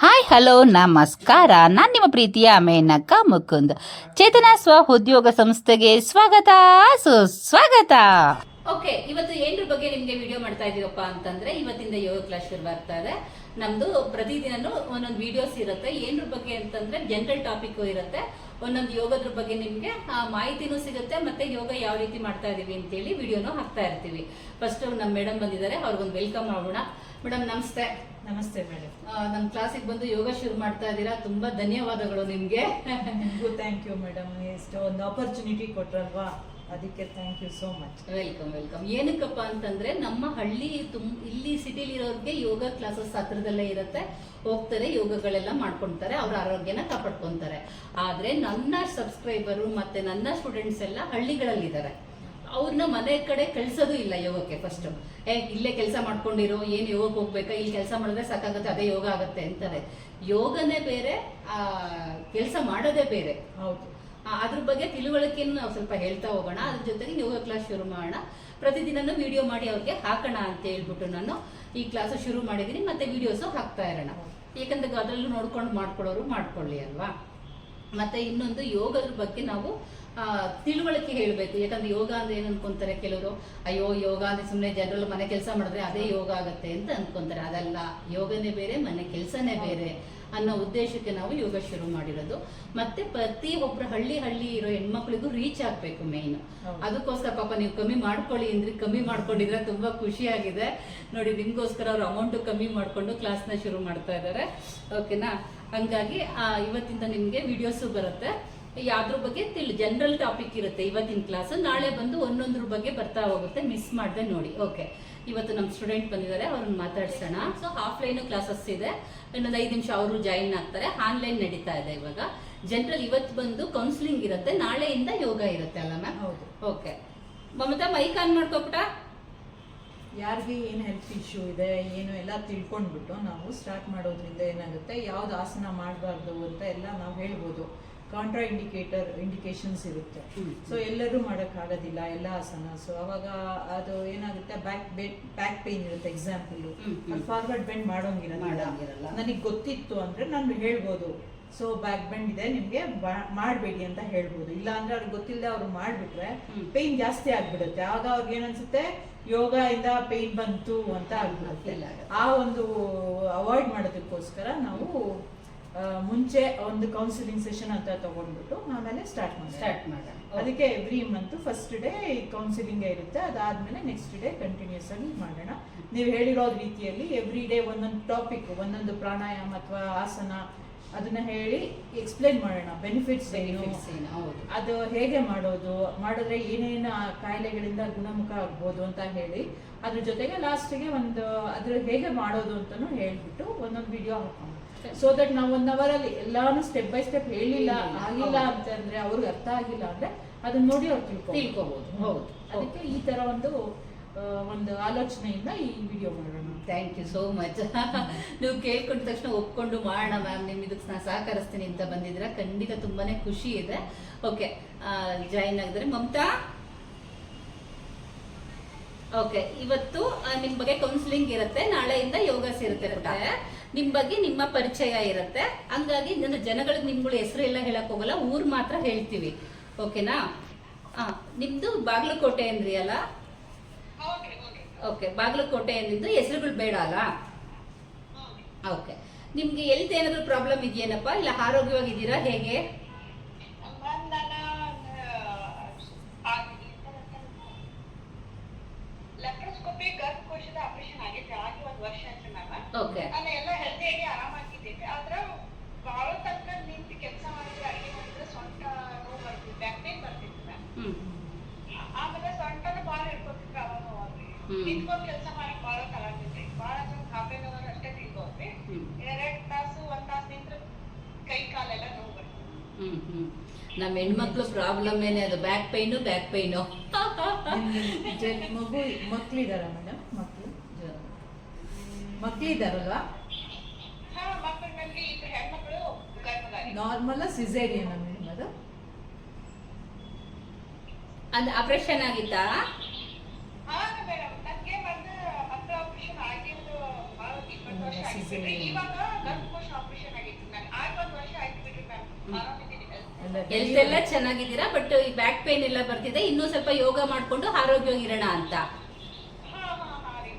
Hi hello ನಮಸ್ಕಾರ. ನಾನು ನಿಮ್ಮ ಪ್ರೀತಿಯ ಮೇನಕ್ಕ ಮುಕುಂದ್. ಚೇತನ ಸ್ವ ಉದ್ಯೋಗ ಸಂಸ್ಥೆಗೆ ಸ್ವಾಗತ. ಸುಸ್ವಾಗತ. ಓಕೆ ಇವತ್ತು ಏನ್ರ ಬಗ್ಗೆ ನಿಮ್ಗೆ ವಿಡಿಯೋ ಮಾಡ್ತಾ ಇದೀವಪ್ಪ ಅಂತಂದ್ರೆ, ಇವತ್ತಿಂದ ಯೋಗ ಕ್ಲಾಸ್ ಬರ್ತಾ ಇದೆ. ನಮ್ದು ಪ್ರತಿದಿನನೂ ಒಂದೊಂದು ವಿಡಿಯೋಸ್ ಇರುತ್ತೆ. ಏನ್ರ ಬಗ್ಗೆ ಅಂತಂದ್ರೆ ಜನರಲ್ ಟಾಪಿಕ್ ಇರುತ್ತೆ. ಒಂದೊಂದು ಯೋಗದ್ರ ಬಗ್ಗೆ ನಿಮ್ಗೆ ಮಾಹಿತಿನೂ ಸಿಗುತ್ತೆ. ಮತ್ತೆ ಯೋಗ ಯಾವ ರೀತಿ ಮಾಡ್ತಾ ಇದೀವಿ ಅಂತೇಳಿ ವಿಡಿಯೋನು ಹಾಕ್ತಾ ಇರ್ತೀವಿ. ಫಸ್ಟ್ ನಮ್ಮ ಮೇಡಮ್ ಬಂದಿದ್ದಾರೆ. ಅವ್ರಿಗೊಂದು ವೆಲ್ಕಮ್ ಮಾಡೋಣ. ಮೇಡಮ್ ನಮಸ್ತೆ. ನಮಸ್ತೆ ಮೇಡಮ್. ನನ್ನ ನಮ್ಮ ಕ್ಲಾಸಿಗೆ ಬಂದು ಯೋಗ ಶುರು ಮಾಡ್ತಾ ಇದ್ದೀರಾ. ತುಂಬಾ ಧನ್ಯವಾದಗಳು ನಿಮಗೆ. ನಿಮಗೂ ಥ್ಯಾಂಕ್ ಯು ಮೇಡಮ್ ಎಷ್ಟು ಒಂದು ಆಪರ್ಚುನಿಟಿ ಕೊಟ್ರಲ್ವಾ? ಅದಕ್ಕೆ thank you so much welcome welcome ಏನಕ್ಕಪ್ಪ ಅಂತಂದ್ರೆ ನಮ್ಮ ಹಳ್ಳಿ ತುಂ ಇಲ್ಲಿ ಸಿಟಿಲಿ ಇರೋರಿಗೆ ಯೋಗ ಕ್ಲಾಸಸ್ ಹತ್ರದಲ್ಲೇ ಇರುತ್ತೆ. ಹೋಗ್ತಾರೆ ಯೋಗಗಳೆಲ್ಲ ಮಾಡ್ಕೊಂತಾರೆ ಅವ್ರ ಆರೋಗ್ಯನ ಕಾಪಾಡ್ಕೊಂತಾರೆ. ಆದ್ರೆ ನನ್ನ ಸಬ್ಸ್ಕ್ರೈಬರು ಮತ್ತೆ ನನ್ನ ಸ್ಟೂಡೆಂಟ್ಸ್ ಎಲ್ಲ ಹಳ್ಳಿಗಳಲ್ಲಿದ್ದಾರೆ. ಅವ್ರನ್ನ ಮನೆ ಕಡೆ ಕಳ್ಸೋದು ಇಲ್ಲ ಯೋಗಕ್ಕೆ ಫಸ್ಟ್ ಏ ಇಲ್ಲೇ ಕೆಲಸ ಮಾಡ್ಕೊಂಡಿರೋ ಏನು ಯೋಗಕ್ಕೆ ಹೋಗ್ಬೇಕಾ ಇಲ್ಲಿ ಕೆಲಸ ಮಾಡಿದ್ರೆ ಸಾಕಾಗುತ್ತೆ ಅದೇ ಯೋಗ ಆಗುತ್ತೆ ಅಂತಾರೆ. ಯೋಗನೇ ಬೇರೆ ಆ ಕೆಲಸ ಮಾಡೋದೇ ಬೇರೆ. ಹೌದು. ಅದ್ರ ಬಗ್ಗೆ ತಿಳುವಳಿಕೆಯನ್ನು ನಾವು ಸ್ವಲ್ಪ ಹೇಳ್ತಾ ಹೋಗೋಣ ಅದ್ರ ಜೊತೆಗೆ ಯೋಗ ಕ್ಲಾಸ್ ಶುರು ಮಾಡೋಣ. ಪ್ರತಿದಿನನೂ ವಿಡಿಯೋ ಮಾಡಿ ಅವ್ರಿಗೆ ಹಾಕೋಣ ಅಂತ ಹೇಳ್ಬಿಟ್ಟು ನಾನು ಈ ಕ್ಲಾಸ್ ಶುರು ಮಾಡಿದ್ದೀನಿ ಮತ್ತೆ ವಿಡಿಯೋಸು ಹಾಕ್ತಾ ಇರೋಣ. ಏಕೆಂದ್ರೆ ಅದರಲ್ಲೂ ನೋಡ್ಕೊಂಡು ಮಾಡ್ಕೊಳ್ಳೋರು ಮಾಡ್ಕೊಳ್ಳಿ ಅಲ್ವಾ? ಮತ್ತೆ ಇನ್ನೊಂದು ಯೋಗದ ಬಗ್ಗೆ ನಾವು ತಿಳುವಳಿಕೆ ಹೇಳಬೇಕು. ಯಾಕಂದ್ರೆ ಯೋಗ ಅಂದ್ರೆ ಏನು ಅನ್ಕೊಂತಾರೆ ಕೆಲವರು? ಅಯ್ಯೋ ಯೋಗ ಅಂದ್ರೆ ಸುಮ್ಮನೆ ಜನರಲ್ ಮನೆ ಕೆಲಸ ಮಾಡಿದ್ರೆ ಅದೇ ಯೋಗ ಆಗುತ್ತೆ ಅಂತ ಅನ್ಕೊಂತಾರೆ. ಅದಲ್ಲ ಯೋಗನೇ ಬೇರೆ ಮನೆ ಕೆಲಸನೇ ಬೇರೆ ಅನ್ನೋ ಉದ್ದೇಶಕ್ಕೆ ನಾವು ಯೋಗ ಶುರು ಮಾಡಿರೋದು. ಮತ್ತೆ ಪ್ರತಿ ಒಬ್ರು ಹಳ್ಳಿ ಹಳ್ಳಿ ಇರೋ ಹೆಣ್ಮಕ್ಳಿಗೂ ರೀಚ್ ಆಗ್ಬೇಕು ಮೇನ್ ಅದಕ್ಕೋಸ್ಕರ ಪಾಪ ನೀವು ಕಮ್ಮಿ ಮಾಡ್ಕೊಳ್ಳಿ ಅಂದ್ರೆ ಕಮ್ಮಿ ಮಾಡ್ಕೊಂಡಿದ್ರೆ ತುಂಬಾ ಖುಷಿಯಾಗಿದೆ. ನೋಡಿ ನಿಮ್ಗೋಸ್ಕರ ಅವ್ರು ಅಮೌಂಟ್ ಕಮ್ಮಿ ಮಾಡ್ಕೊಂಡು ಕ್ಲಾಸ್ನ ಶುರು ಮಾಡ್ತಾ ಇದ್ದಾರೆ. ಓಕೆನಾ ಹಂಗಾಗಿ ಆ, ಇವತ್ತಿಂದ ನಿಮ್ಗೆ ವಿಡಿಯೋಸು ಬರುತ್ತೆ. ಯಾವ್ದ್ರ ಬಗ್ಗೆ ತಿಳಿ ಜನರಲ್ ಟಾಪಿಕ್ ಇರುತ್ತೆ ಇವತ್ತಿನ ಕ್ಲಾಸ್ ನಾಳೆ ಬಂದು ಒಂದೊಂದ್ರ ಬಗ್ಗೆ ಬರ್ತಾ ಹೋಗುತ್ತೆ ಮಿಸ್ ಮಾಡದೆ ನೋಡಿ. ಓಕೆ ಇವತ್ತು ನಮ್ಮ ಸ್ಟೂಡೆಂಟ್ ಬಂದಿದ್ದಾರೆ ಅವ್ರನ್ನ ಮಾತಾಡ್ಸೋಣ. ಸೊ ಆಫ್ಲೈನು ಕ್ಲಾಸಸ್ ಇದೆ. ಇನ್ನೊಂದು ಐದು ನಿಮಿಷ ಅವರು ಜಾಯಿನ್ ಆಗ್ತಾರೆ. ಆನ್ಲೈನ್ ನಡೀತಾ ಇದೆ ಇವಾಗ. ಜನರಲ್ ಇವತ್ತು ಬಂದು ಕೌನ್ಸಿಲಿಂಗ್ ಇರುತ್ತೆ. ನಾಳೆಯಿಂದ ಯೋಗ ಇರುತ್ತೆ ಅಲ್ಲ ಮ್ಯಾಮ್ ಹೌದು. ಓಕೆ ಮಮತಾ ಮೈಕ್ ಆನ್ ಮಾಡ್ಕೊಬಿಟ್ಟ? ಯಾರಿಗೆ ಏನು ಹೆಲ್ತ್ ಇಶ್ಯೂ ಇದೆ ಏನು ಎಲ್ಲ ತಿಳ್ಕೊಂಡ್ಬಿಟ್ಟು ನಾವು ಸ್ಟಾರ್ಟ್ ಮಾಡೋದ್ರಿಂದ ಏನಾಗುತ್ತೆ? ಯಾವ್ದು ಆಸನ ಮಾಡಬಾರ್ದು ಅಂತ ಎಲ್ಲ ನಾವು ಹೇಳ್ಬೋದು. ಕಾಂಟ್ರಾ ಇಂಡಿಕೇಟರ್ ಇಂಡಿಕೇಶನ್ಸ್ ಇರುತ್ತೆ. ಸೊ ಎಲ್ಲರೂ ಮಾಡೋಕ್ಕಾಗೋದಿಲ್ಲ ಎಲ್ಲ ಆಸನ. ಸೊ ಅವಾಗ ಅದು ಏನಾಗುತ್ತೆ ಬ್ಯಾಕ್ ಬ್ಯಾಕ್ ಪೇನ್ ಇರುತ್ತೆ ಎಕ್ಸಾಂಪಲ್ ಫಾರ್ವರ್ಡ್ ಬೆಂಡ್ ಮಾಡೋಂಗಿರಲ್ಲ. ನನಗೆ ಗೊತ್ತಿತ್ತು ಅಂದ್ರೆ ನಾನು ಹೇಳ್ಬೋದು. ಸೊ ಬ್ಯಾಕ್ ಬೆಂಡ್ ಇದೆ ನಿಮ್ಗೆ ಮಾಡಬೇಡಿ ಅಂತ ಹೇಳ್ಬೋದು. ಇಲ್ಲ ಅಂದ್ರೆ ಅವ್ರಿಗೆ ಗೊತ್ತಿಲ್ಲದೆ ಅವ್ರು ಮಾಡಿಬಿಟ್ರೆ. ಪೇನ್ ಜಾಸ್ತಿ ಆಗ್ಬಿಡುತ್ತೆ. ಆಗ ಅವ್ರಿಗೆ ಏನನ್ಸುತ್ತೆ? ಯೋಗ ಇಂದ ಪೇನ್ ಬಂತು ಅಂತ ಆಗ್ಬಿಡುತ್ತೆ. ಆ ಒಂದು ಅವಾಯ್ಡ್ ಮಾಡೋದಕ್ಕೋಸ್ಕರ ನಾವು ಮುಂಚೆ ಒಂದು ಕೌನ್ಸಿಲಿಂಗ್ ಸೆಷನ್ ಅಂತ ತಗೊಂಡ್ಬಿಟ್ಟು ಆಮೇಲೆ ಸ್ಟಾರ್ಟ್ ಮಾಡಿ ಸ್ಟಾರ್ಟ್ ಮಾಡೋಣ ಅದಕ್ಕೆ every month first day counselling ಇರುತ್ತೆ ಅದಾದ್ಮೇಲೆ ನೆಕ್ಸ್ಟ್ ಡೇ ಕಂಟಿನ್ಯೂಸ್ ಆಗಿ ಮಾಡೋಣ. ನೀವು ಹೇಳಿರೋ ರೀತಿಯಲ್ಲಿ ಎವ್ರಿ ಡೇ ಒಂದೊಂದು ಟಾಪಿಕ್ ಒಂದೊಂದು ಪ್ರಾಣಾಯಾಮ ಅಥವಾ ಆಸನ ಅದನ್ನ ಹೇಳಿ ಎಕ್ಸ್ಪ್ಲೈನ್ ಮಾಡೋಣ. ಬೆನಿಫಿಟ್ಸ್ ಏನು? ಅದು ಹೇಗೆ ಮಾಡೋದು? ಮಾಡಿದ್ರೆ ಏನೇನು ಕಾಯಿಲೆಗಳಿಂದ ಗುಣಮುಖ ಆಗ್ಬೋದು ಅಂತ ಹೇಳಿ ಅದ್ರ ಜೊತೆಗೆ ಲಾಸ್ಟಿಗೆ ಒಂದು ಅದ್ರ ಹೇಗೆ ಮಾಡೋದು ಅಂತಾನು ಹೇಳ್ಬಿಟ್ಟು ಒಂದೊಂದು ವಿಡಿಯೋ ಹಾಕೋಣ ಸೊ ದಟ್ ನಾವು ಒನ್ ಅವರ್ ಅಲ್ಲಿ ಎಲ್ಲಾನು ಸ್ಟೆಪ್ ಬೈ ಸ್ಟೆಪ್ ಹೇಳಿಲ್ಲ. ಆಗಿಲ್ಲ. ಅಂತಂದ್ರೆ ಅವ್ರಿಗೆ ಅರ್ಥ ಆಗಿಲ್ಲ ಅಂದ್ರೆ ಅದನ್ನ ನೋಡಿ ಅವ್ರು ತಿಳ್ಕೊ ತಿಳ್ಕೊಬೋದು. ಹೌದು. ಅದಕ್ಕೆ ಈ ತರ ಒಂದು ಒಂದು ಆಲೋಚನೆಯಿಂದ ಈ ವಿಡಿಯೋ ಮಾಡೋಣ. ಥ್ಯಾಂಕ್ ಯು ಸೋ ಮಚ್ ನೀವು ಕೇಳ್ಕೊಂಡ ತಕ್ಷಣ ಒಪ್ಕೊಂಡು ಮಾಡೋಣ ಮ್ಯಾಮ್ ನಿಮ್ ಇದಕ್ಕೆ ನಾನು ಸಹಕರಿಸ್ತೀನಿ ಅಂತ ಬಂದಿದ್ರೆ ಖಂಡಿತ ತುಂಬಾನೇ ಖುಷಿ ಇದೆ. ಓಕೆ ಜಾಯಿನ್ ಆಗಿದ್ರೆ ಮಮತಾ? ಓಕೆ ಇವತ್ತು ನಿಮ್ ಬಗ್ಗೆ ಕೌನ್ಸಿಲಿಂಗ್ ಇರುತ್ತೆ. ನಾಳೆಯಿಂದ ಯೋಗ ಸೇರುತ್ತೆ ಪುಟ್ಟ. ನಿಮ್ ಬಗ್ಗೆ ನಿಮ್ಮ ಪರಿಚಯ ಇರುತ್ತೆ. ಹಂಗಾಗಿ ನನ್ನ ಜನಗಳಿಗೆ ನಿಮ್ಗಳು ಹೆಸರು ಎಲ್ಲ ಹೇಳಕ್ ಹೋಗಲ್ಲ ಊರು ಮಾತ್ರ ಹೇಳ್ತೀವಿ. ಓಕೆನಾ? ಆ, ನಿಮ್ದು ಬಾಗಲಕೋಟೆ ಅಂದ್ರಿ ಅಲ್ಲ ಓಕೆ ಬಾಗಲಕೋಟೆ ಅಂದಿದ್ದು ಹೆಸರುಗಳು ಬೇಡ ಅಲ್ಲ? ಓಕೆ. ನಿಮ್ಗೆ ಎಲ್ತ್ ಏನಾದ್ರು ಪ್ರಾಬ್ಲಮ್ ಇದೆಯೇನಪ್ಪ? ಇಲ್ಲ ಆರೋಗ್ಯವಾಗಿದ್ದೀರಾ? ಹೇಗೆ ಲೆಪ್ರೋಸ್ಕೋಪಿ ಗರ್ಭಕೋಶದ ಆಪರೇಷನ್ ಆಗಿತ್ತು ಆಗಿ ಒಂದ್ ವರ್ಷ ಆಯ್ತು ಮ್ಯಾಮ್ ಓಕೆ ನಾನು ಎಲ್ಲ ಹೆಲ್ದಿಯಾಗಿ ಆರಾಮಾಗಿದ್ದೀನಿ ಆದ್ರೆ ಬಹಳ ತನಕ ನಿಂತು ಕೆಲಸ ಮಾಡಿದ್ರೆ ಅಡಿಗೆ ಮಾಡಿದ್ರೆ ಸೊಂಟ ನೋವು ಬರ್ತಿತ್ತು ಬ್ಯಾಕ್ ಪೇನ್ ಬರ್ತಿತ್ತು ಮ್ಯಾಮ್ ಹ್ಮ್ ಆಮೇಲೆ ಸೊಂಟನ ಭಾಳ ಹಿಡ್ಕೊತಿತ್ತು ಅವಾಗ ಹ್ಮ್. ನಿಂತ್ಕೊಂಡು ಕೆಲಸ ಮಾಡಕ್ ಭಾಳ ಕಲಾಗ್ತೈತಿ ಭಾಳ ಜನ ಹಾಫ್ ಆನ್ ಅವರ್ ಅಷ್ಟೇ ತಿಳ್ಕೊತ್ರಿ ಹ್ಮ್. ಎರಡ್ ತಾಸು ಒಂದ್ ತಾಸು ನಿಂತ್ರೆ ಕೈ ಕಾಲೆಲ್ಲ ನೋವು ಬರ್ತದೆ ಹ್ಮ್ ಹ್ಮ್ ನಮ್ಮ ಹೆಣ್ಮಕ್ಳು ಪ್ರಾಬ್ಲಮ್ ಏನೇ ಅದು ಬ್ಯಾಕ್ ಪೈನು ಬ್ಯಾಕ್ ಪೈನು ಮಗು ಮಕ್ಳಿದಾರ ಮೇಡಮ್ ಮಕ್ಳು? ಮಕ್ಳಿದಾರಲ್ವಾ? ನಾರ್ಮಲ್ ಸಿಸೇರಿಯನ್ ಮೇಡಮ್ ಅದು? ಅದು ಆಪರೇಷನ್ ಆಗಿತ್ತಾ? ಹಾ ಮೇಡಮ್ ನನ್ಗೆ ಬಂದು ಮಕ್ಕಳ ಆಪರೇಷನ್ ಆಗಿದ್ದು ಭಾಳ ಇಪ್ಪತ್ತು ವರ್ಷ ಆಗಿತ್ತು Cesarean. ಇವಾಗ ಗರ್ಭಕೋಶ ಆಪರೇಷನ್ ಹೆಲ್ತ್ ಎಲ್ಲ ಚೆನ್ನಾಗಿದ್ದೀರಾ? ಬಟ್ ಈ ಬ್ಯಾಕ್ ಪೇನ್ ಎಲ್ಲ ಬರ್ತಿದೆ. ಇನ್ನೂ ಸ್ವಲ್ಪ ಯೋಗ ಮಾಡಿಕೊಂಡು ಆರೋಗ್ಯವಾಗಿರೋಣ ಅಂತ.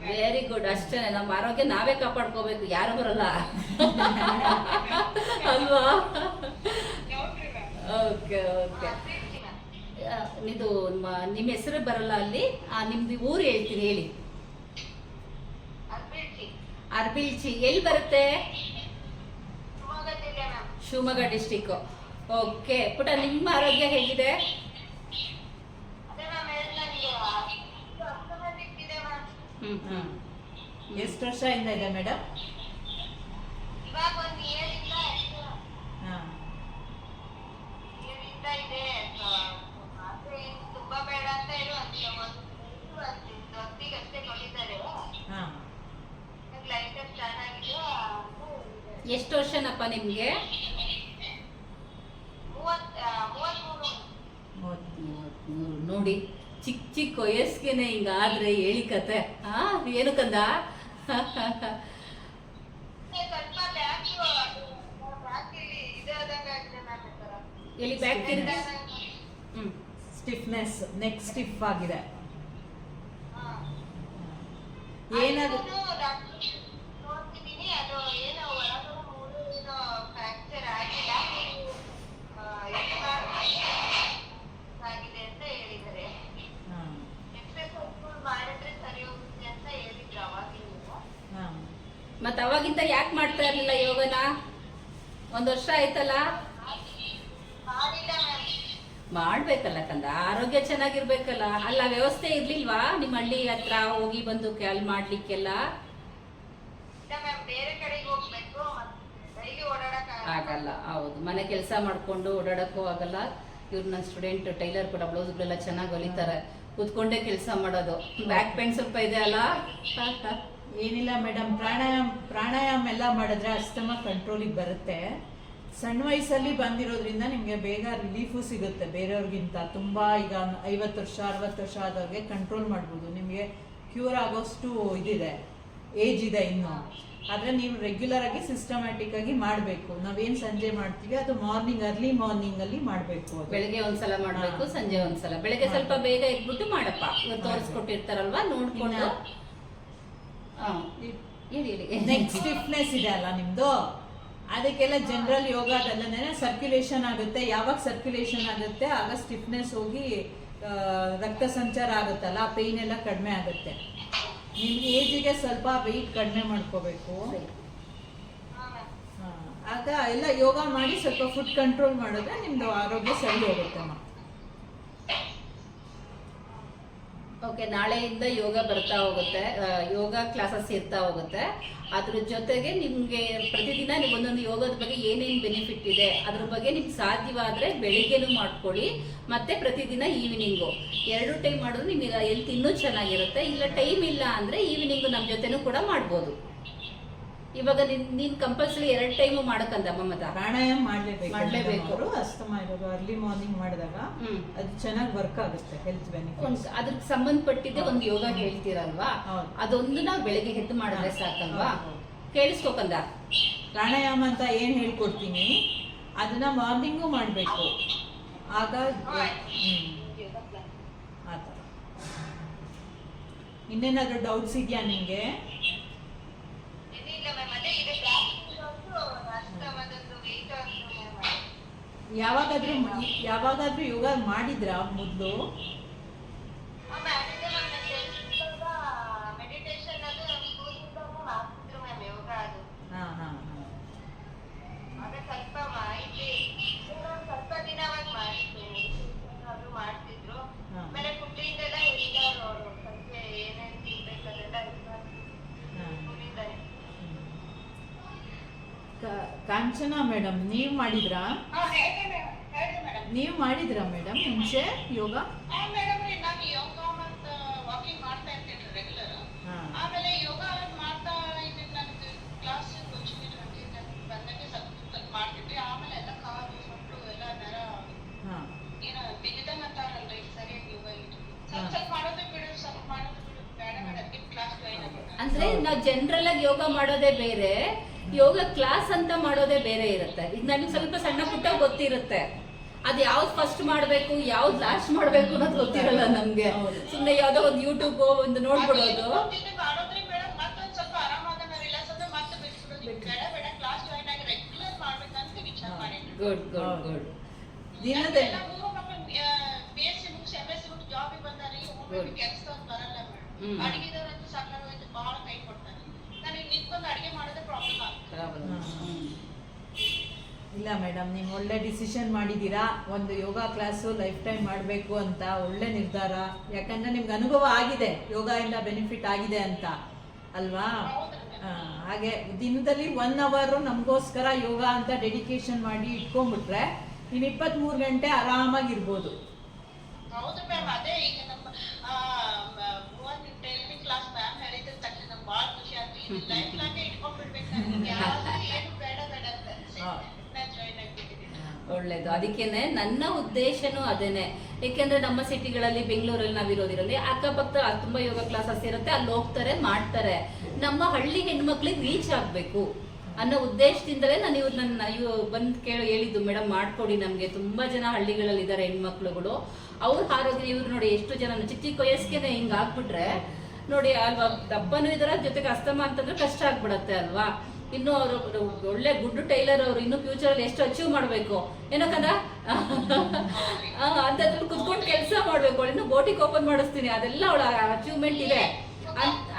ವೆರಿ ಗುಡ್ ಅಷ್ಟೇ ನಮ್ಮ ಆರೋಗ್ಯ ನಾವೇ ಕಾಪಾಡ್ಕೋಬೇಕು. ಯಾರು ಬರಲ್ಲ. ಅಲ್ವಾ. ಓಕೆ ಓಕೆ ಇದು ನಿಮ್ಮ ಹೆಸರು ಬರಲ್ಲ ಅಲ್ಲಿ. ನಿಮ್ದು ಊರು ಹೇಳ್ತೀನಿ ಹೇಳಿ. ಅರ್ಬಿಲ್ಚಿ ಎಲ್ಲಿ ಬರುತ್ತೆ? ಶಿವಮೊಗ್ಗ ಡಿಸ್ಟಿಕ್ ಓಕೆ ಪುಟ ನಿಮ್ಮ ಆರೋಗ್ಯ ಹೇಗಿದೆ? ಎಷ್ಟು ವರ್ಷ ಇಂದ ಇದೆ ಮೇಡಮ್ ಎಷ್ಟು ವರ್ಷನಪ್ಪ ನಿಮ್ಗೆ? ಮೂವತ್ಮೂರು ನೋಡಿ ಚಿಕ್ಕ ಚಿಕ್ಕ ವಯಸ್ಸಿಗೆನೆ ಹಿಂಗಾದ್ರೆ ಹೇಳಿ ಕತೆ. ಹಾ ಏನು ಕಂದ? ಎಲ್ಲಿ ಬ್ಯಾಕ್ ತಿರುಗಿ? ಹ್ಮ್. ಸ್ಟಿಫ್ನೆಸ್ ನೆಕ್ ಸ್ಟಿಫ್ ಆಗಿದೆ. ಏನಾದ್ರು ಅದಕ್ಕೂನು ಡಾಕ್ಟರ್ ನೋಡ್ತಿದೀನಿ ಅದು ಏನೋ ಒಳಗಡೆ ಮೂರು ಏನೋ ಫ್ರಾಕ್ಚರ್ ಆಗಿಲ್ಲ ಆ, ಇದು ಮಾಡಿ- ಆಗಿದೆ ಅಂತ ಹೇಳಿದ್ದಾರೆ ಹಾ ಎಕ್ಸರ್ಸೈಸ್ ಮಾಡಿದ್ರೆ ಸರಿ ಹೋಗುತ್ತೆ ಅಂತ ಹೇಳಿದ್ರು ಅವಾಗಿಂದ ಹಾ ಮತ್ ಅವಾಗಿಂದ ಯಾಕೆ ಮಾಡ್ತಾ ಇರ್ಲಿಲ್ಲ ಯೋಗನ ಒಂದ್ ವರ್ಷ ಆಯ್ತಲ್ಲ ಮಾಡಿಲ್ಲ ಮ್ಯಾಮ್ ಮಾಡ್ಬೇಕಲ್ಲ ಕಂದ ಆರೋಗ್ಯ ಚೆನ್ನಾಗಿರ್ಬೇಕಲ್ಲ ಅಲ್ಲ ಇರ್ಲಿಲ್ವಾ ನಿಮ್ಮ ಹಳ್ಳಿ ಹತ್ರ ಹೋಗಿ ಬಂದು ಅಲ್ಲಿ ಮಾಡ್ಲಿಕ್ಕೆಲ್ಲ? ಆಗಲ್ಲ. ಹೌದು. ಮನೆ ಕೆಲಸ ಮಾಡ್ಕೊಂಡು ಓಡಾಡಕ್ಕೂ ಆಗಲ್ಲ. ಇವ್ರು ನನ್ನ ಸ್ಟೂಡೆಂಟ್ ಟೈಲರ್ ಕೂಡ ಬ್ಲೌಸ್ಗಳೆಲ್ಲ ಚೆನ್ನಾಗಿ ಹೊಲಿತಾರೆ. ಕೂತ್ಕೊಂಡೇ ಕೆಲಸ ಮಾಡೋದು. ಬ್ಯಾಕ್ ಪೇನ್ ಸ್ವಲ್ಪ ಇದೆ ಅಲ್ಲ? ಏನಿಲ್ಲ ಮೇಡಮ್ ಪ್ರಾಣಾಯಾಮ ಪ್ರಾಣಾಯಾಮ ಎಲ್ಲ ಮಾಡಿದ್ರೆ ಅಸ್ತಮ ಕಂಟ್ರೋಲಿಗೆ ಬರುತ್ತೆ. ಸಣ್ಣ ವಯಸ್ಸಲ್ಲಿ ಬಂದಿರೋದ್ರಿಂದ ನಿಮಗೆ ಬೇಗ ರಿಲೀಫು ಸಿಗುತ್ತೆ. ಬೇರೆಯವ್ರಿಗಿಂತ ತುಂಬ ಈಗ ಐವತ್ತು ವರ್ಷ ಅರವತ್ತು ವರ್ಷ ಆದವ್ರಿಗೆ ಕಂಟ್ರೋಲ್ ಮಾಡ್ಬೋದು. ನಿಮಗೆ ಕ್ಯೂರ್ ಆಗೋಷ್ಟು ಇದಿದೆ. ಏಜ್ ಇದೆ ಇನ್ನು. ಆದರೆ ನೀವು ರೆಗ್ಯುಲರ್ ಆಗಿ ಸಿಸ್ಟಮ್ಯಾಟಿಕ್ ಆಗಿ ಮಾಡಬೇಕು. ನಾವೇನು ಸಂಜೆ ಮಾಡ್ತೀವಿ ಅದು ಮಾರ್ನಿಂಗ್ ಅರ್ಲಿ ಮಾರ್ನಿಂಗ್ ಅಲ್ಲಿ ಮಾಡಬೇಕು ಬೆಳಗ್ಗೆ ಒಂದ್ಸಲ ಮಾಡಬೇಕು ಸಂಜೆ ಒಂದ್ಸಲ. ಬೆಳಗ್ಗೆ ಸ್ವಲ್ಪ ಬೇಗ ಎದ್ಬಿಟ್ಟು ಮಾಡಪ್ಪ. ತೋರಿಸ್ಕೊಟ್ಟಿರ್ತಾರಲ್ವಾ ನೋಡ್ಕೊಂಡು. ನೆಕ್ಸ್ಟ್ ಸ್ಟಿಫ್ನೆಸ್ ಇದೆ ಅಲ್ಲ ನಿಮ್ದು? ಅದಕ್ಕೆಲ್ಲ ಜನರಲ್ ಯೋಗ ಅದಲ್ಲದೇ ಸರ್ಕ್ಯುಲೇಷನ್ ಆಗುತ್ತೆ. ಯಾವಾಗ ಸರ್ಕ್ಯುಲೇಷನ್ ಆಗುತ್ತೆ, ಆಗ ಸ್ಟಿಫ್ನೆಸ್ ಹೋಗಿ ರಕ್ತ ಸಂಚಾರ ಆಗುತ್ತಲ್ಲ, ಆ ಪೇಯ್ನ್ ಎಲ್ಲ ಕಡಿಮೆ ಆಗುತ್ತೆ. ನಿಮ್ ಏಜಿಗೆ ಸ್ವಲ್ಪ ವೆಯ್ಟ್ ಕಡಿಮೆ ಮಾಡ್ಕೋಬೇಕು. ಆಗ ಎಲ್ಲ ಯೋಗ ಮಾಡಿ ಸ್ವಲ್ಪ ಫುಡ್ ಕಂಟ್ರೋಲ್ ಮಾಡಿದ್ರೆ ನಿಮ್ದು ಆರೋಗ್ಯ ಸರಿ ಹೋಗುತ್ತೆ ಹೋಗುತ್ತಮ್ಮ ಓಕೆ ನಾಳೆಯಿಂದ ಯೋಗ ಬರ್ತಾ ಹೋಗುತ್ತೆ. ಯೋಗ ಕ್ಲಾಸಸ್ ಇರ್ತಾ ಹೋಗುತ್ತೆ. ಅದ್ರ ಜೊತೆಗೆ ನಿಮಗೆ ಪ್ರತಿದಿನ ನೀವು ಒಂದೊಂದು ಯೋಗದ ಬಗ್ಗೆ ಏನೇನು ಬೆನಿಫಿಟ್ ಇದೆ, ಅದ್ರ ಬಗ್ಗೆ ನಿಮ್ಗೆ ಸಾಧ್ಯವಾದರೆ ಬೆಳಿಗ್ಗೆನೂ ಮಾಡ್ಕೊಳ್ಳಿ, ಮತ್ತೆ ಪ್ರತಿದಿನ ಈವ್ನಿಂಗು ಎರಡು ಟೈಮ್ ಮಾಡಿದ್ರೆ ನಿಮಗೆ ಹೆಲ್ತ್ ಇನ್ನೂ ಚೆನ್ನಾಗಿರುತ್ತೆ. ಇಲ್ಲ ಟೈಮ್ ಇಲ್ಲ ಅಂದ್ರೆ ಈವ್ನಿಂಗು ನಮ್ಮ ಜೊತೆನೂ ಕೂಡ ಮಾಡ್ಬೋದು. ಇವಾಗ ನಿನ್ ನೀನ್ ಕಂಪಲ್ಸರಿ ಎರಡು ಟೈಮು ಮಾಡಕ್ಕಂತ ಮಮತ ಪ್ರಾಣಾಯಾಮ ಮಾಡ್ಲೇಬೇಕು ಮಾಡ್ಲೇಬೇಕು. ಅವರು ಅಸ್ತಮ ಇರೋದು ಅರ್ಲಿ ಮಾರ್ನಿಂಗ್ ಮಾಡಿದಾಗ ಅದು ಚೆನ್ನಾಗಿ ವರ್ಕ್ ಆಗುತ್ತೆ ಹೆಲ್ತ್ ಬೆನಿಫಿಟ್ ಅದಕ್ಕೆ ಸಂಬಂಧಪಟ್ಟಿದ್ದೆ ಒಂದು ಯೋಗ ಹೇಳ್ತೀರಲ್ವಾ. ಅದೊಂದು ನಾವು ಬೆಳಗ್ಗೆ ಎದ್ದು ಮಾಡಿದ್ರೆ ಸಾಕಲ್ವಾ. ಕೇಳಿಸ್ಕೊಕಂದ ಪ್ರಾಣಾಯಾಮ ಅಂತ ಏನ್ ಹೇಳ್ಕೊಡ್ತೀನಿ ಅದನ್ನ ಮಾರ್ನಿಂಗು ಮಾಡಬೇಕು. ಆಗ ಆ ಥರ. ಇನ್ನೇನಾದ್ರೂ ಡೌಟ್ಸ್ ಇದೆಯಾ ನಿಂಗೆ ಇದಿಲ್ಲ ಮ್ಯಾಮ್ ಅದೇ ಇದೆ ಬ್ಯಾಕ್ ಒಂದು ಅಷ್ಟಮದೊಂದು ವೆಯ್ಟ್ ಒಂದು ಮ್ಯಾಮ್ ಯಾವಾಗಾದ್ರೂ ಯಾವಾಗಾದ್ರೂ ಯೋಗ ಮಾಡಿದ್ರಾ ಮೊದಲು? ಜನರಲ್ ಆಗಿ ಯೋಗ ಮಾಡೋದೇ ಬೇರೆ ಯೋಗ ಕ್ಲಾಸ್ ಅಂತ ಮಾಡೋದೇ ಬೇರೆ ಇರುತ್ತೆ. ಇದು ನನಗೆ ಸ್ವಲ್ಪ ಸಣ್ಣ ಪುಟ್ಟ ಗೊತ್ತಿರುತ್ತೆ. ಅದ್ ಯಾವ್ದು ಫಸ್ಟ್ ಮಾಡ್ಬೇಕು ಯಾವ್ದು ಲಾಸ್ಟ್ ಮಾಡ್ಬೇಕು ಅನ್ನೋದು ಗೊತ್ತಿರಲ್ಲ ನಮ್ಗೆ. ಸುಮ್ಮನೆ ಸುಮ್ನೆ ಯಾವ್ದೋ ಒಂದು ಯೂಟ್ಯೂಬ್ ಒಂದು ನೋಡ್ಬಿಡೋದು. ಗುಡ್ ಗುಡ್ ಗುಡ್ ದಿನದಲ್ಲಿ. ಸ್ವಲ್ಪ ಆರಾಮಾಗ ನಾವು ರಿಲ್ಯಾಕ್ಸ್ ಅಂದ್ರೆ ಮತ್ತೆ ಬಿಟ್ಬಿಡೋದು ಬೇಡ ಬೇಡ ಕ್ಲಾಸ್ ಜಾಯಿನ್ ಆಗಿ ರೆಗ್ಯುಲರ್ ಮಾಡ್ಬೇಕಂತ ವಿಚಾರ ಮಾಡಿದ್ವಿ ಗುಡ್ ಗುಡ್ ಗುಡ್ ದಿನದಲ್ಲಿ ಎಲ್ಲ ಮೂರು ಮಕ್ಕಳು ಬಿ ಎಸ್ ಸಿ ಮುಗಿಸಿ ಎಂ ಎಸ್ ಸಿ ಮುಗಿಸಿ ಜಾಬಿಗೆ ಬಂದಾರೆ ಒಮ್ಮೊಮ್ಮೆ ಕೆಲಸದವ್ರು ಬರಲ್ಲ ಹ್ಮ್. ಮೇಡಮ್ ಅಡಿಗೆದವ್ರಂತೂ ಸಣ್ಣಗೋಯ್ತು ಬಹಳ ಕೈ ಕೊಡ್ತಾರೆ ನನಗೆ ನಿಂತ್ಕೊಂಡು ಅಡಿಗೆ ಮಾಡೋದೇ ಪ್ರಾಬ್ಲಮ್ ಆಗ್ತದೆ ಇಲ್ಲ ಮೇಡಮ್ ನೀವು ಒಳ್ಳೆ ಡಿಸಿಷನ್ ಮಾಡಿದ್ದೀರಾ ಒಂದು ಯೋಗ ಕ್ಲಾಸು ಲೈಫ್ ಟೈಮ್ ಮಾಡಬೇಕು ಅಂತ ಒಳ್ಳೆ ನಿರ್ಧಾರ. ಯಾಕಂದ್ರೆ ನಿಮ್ಗೆ ಅನುಭವ ಆಗಿದೆ. ಯೋಗದಿಂದ ಬೆನಿಫಿಟ್ ಆಗಿದೆ ಅಂತ. ಅಲ್ವಾ? ಹಾಗೆ ದಿನದಲ್ಲಿ ಒನ್ ಅವರು ನಮಗೋಸ್ಕರ ಯೋಗ ಅಂತ ಡೆಡಿಕೇಶನ್ ಮಾಡಿ ಇಟ್ಕೊಂಡ್ಬಿಟ್ರೆ ನೀವು ಇಪ್ಪತ್ತ್ಮೂರು ಗಂಟೆ ಆರಾಮಾಗಿರ್ಬೋದು. ಹೌದು ಮ್ಯಾಮ್ ಅದೇ ಒಳ್ಳೇದು ಅದಕ್ಕೇನೆ ನನ್ನ ಉದ್ದೇಶನೂ ಅದೇನೆ. ಏಕೆಂದ್ರೆ ನಮ್ಮ ಸಿಟಿಗಳಲ್ಲಿ ಬೆಂಗಳೂರಲ್ಲಿ ನಾವಿರೋದಿರಲ್ಲಿ ಅಕ್ಕಪಕ್ಕ ತುಂಬಾ ಯೋಗ ಕ್ಲಾಸಸ್ ಇರುತ್ತೆ, ಅಲ್ಲಿ ಹೋಗ್ತಾರೆ, ಮಾಡ್ತಾರೆ. ನಮ್ಮ ಹಳ್ಳಿ ಹೆಣ್ಮಕ್ಳಿಗೆ ರೀಚ್ ಆಗ್ಬೇಕು ಅನ್ನೋ ಉದ್ದೇಶದಿಂದಲೇ ನಾನು ಇವ್ರು ನನ್ನ ಬಂದ್ ಕೇಳಿ ಹೇಳಿದ್ದು ಮೇಡಮ್ ಮಾಡ್ಕೊಡಿ ನಮ್ಗೆ. ತುಂಬಾ ಜನ ಹಳ್ಳಿಗಳಲ್ಲಿ ಇದ್ದಾರೆ ಹೆಣ್ಮಕ್ಳುಗಳು. ಅವ್ರ ಆರೋಗ್ಯ, ಇವ್ರು ನೋಡಿ ಎಷ್ಟು ಜನ, ಚಿಕ್ಕ ಚಿಕ್ಕ ವಯಸ್ಸಿಗೆ ಹಿಂಗ್ ನೋಡಿ ಅಲ್ವಾ, ದಪ್ಪನೂ ಇದರ ಜೊತೆಗೆ ಅಸ್ತಮ ಅಂತಂದ್ರೆ ಕಷ್ಟ ಆಗ್ಬಿಡತ್ತೆ ಅಲ್ವಾ? ಇನ್ನು ಅವರು ಒಳ್ಳೆ ಗುಡ್ ಟೈಲರ್ ಅವರು ಇನ್ನು ಫ್ಯೂಚರ್ ಅಲ್ಲಿ ಎಷ್ಟು ಅಚೀವ್ ಮಾಡ್ಬೇಕು? ಏನಕ್ಕಂದ ಅಂತದ್ರಲ್ಲಿ ಕುತ್ಕೊಂಡು ಕೆಲಸ ಮಾಡ್ಬೇಕು. ಇನ್ನು ಬೋಟಿಕ್ ಓಪನ್ ಮಾಡಿಸ್ತೀನಿ. ಅದೆಲ್ಲ ಅವಳ ಅಚೀವ್ಮೆಂಟ್ ಇದೆ.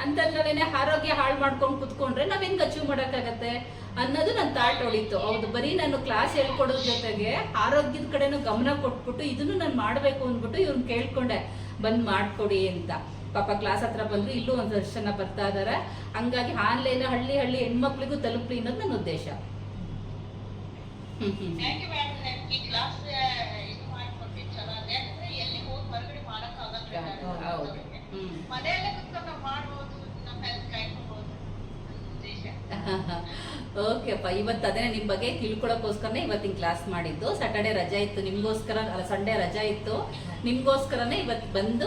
ಅಂತದ್ರಲ್ಲೇನೆ ಆರೋಗ್ಯ ಹಾಳು ಮಾಡ್ಕೊಂಡು ಕುತ್ಕೊಂಡ್ರೆ ನಾವ್ ಹೆಂಗ್ ಅಚೀವ್ ಮಾಡಕ್ಕಾಗತ್ತೆ ಅನ್ನೋದು ನನ್ನ ತಾಟ್ ಹೊಳಿತು ಹೌದು, ಬರೀ ನಾನು ಕ್ಲಾಸ್ ಹೇಳ್ಕೊಡೋದ್ ಜೊತೆಗೆ ಆರೋಗ್ಯದ ಕಡೆನೂ ಗಮನ ಕೊಟ್ಬಿಟ್ಟು ಇದನ್ನು ನಾನು ಮಾಡ್ಬೇಕು ಅಂದ್ಬಿಟ್ಟು ಇವ್ರನ್ನ ಕೇಳ್ಕೊಂಡೆ. ಬಂದ್ ಮಾಡ್ಕೊಡಿ ಅಂತ. ಪಾಪ ಕ್ಲಾಸ್ ಹತ್ರ ಬಂದ್ರು ಇಲ್ಲೂ ಒಂದಷ್ಟು ಜನ ಬರ್ತಾ ಇದಾರೆ. ಹಂಗಾಗಿ ಆನ್ಲೈನ್ ಹಳ್ಳಿ ಹಳ್ಳಿ ಹೆಣ್ಮಕ್ಳಿಗೂ ತಲುಪಲಿ ಅನ್ನೋದು ನನ್ನ ಉದ್ದೇಶ. ಹೌದು ನಮ್ಮ ಓಕೆಪ್ಪ ಇವತ್ತು ಅದೇ ನಿಮ್ ಬಗ್ಗೆ ತಿಳ್ಕೊಳ್ಳೋಕ್ಕೋಸ್ಕರನೇ ಇವತ್ತಿನ ಕ್ಲಾಸ್ ಮಾಡಿದ್ದು. ಸಾಟರ್ಡೆ ರಜಾ ಇತ್ತು ನಿಮ್ಗೋಸ್ಕರ ಅಲ್ಲ ಸಂಡೇ ರಜಾ ಇತ್ತು. ನಿಮ್ಗೋಸ್ಕರನೇ ಇವತ್ತು ಬಂದು